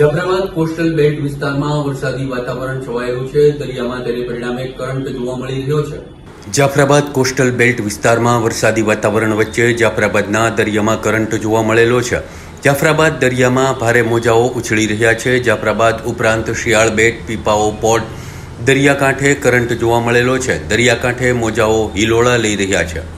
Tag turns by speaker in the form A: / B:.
A: Jafrabad coastal belt વિસ્તારમાં વરસાદી વાતાવરણ છવાયેલું છે. દરિયામાં તેને પરિણામે કરંટ જોવા મળી રહ્યો છે. જાફરાબાદ કોસ્ટલ બેલ્ટ વિસ્તારમાં વરસાદી વાતાવરણ વચ્ચે જાફરાબાદના દરિયામાં કરંટ જોવા મળેલો છે. જાફરાબાદ દરિયામાં ભારે મોજાઓ ઉછળી રહ્યા છે. જાફરાબાદ ઉપરાંત શિયાળ બેટ, પીપાઓ, પોર્ટ, દરિયાકાંઠે કરંટ જોવા મળેલો છે. દરિયાકાંઠે મોજાઓ હિલોળા લઈ રહ્યા છે.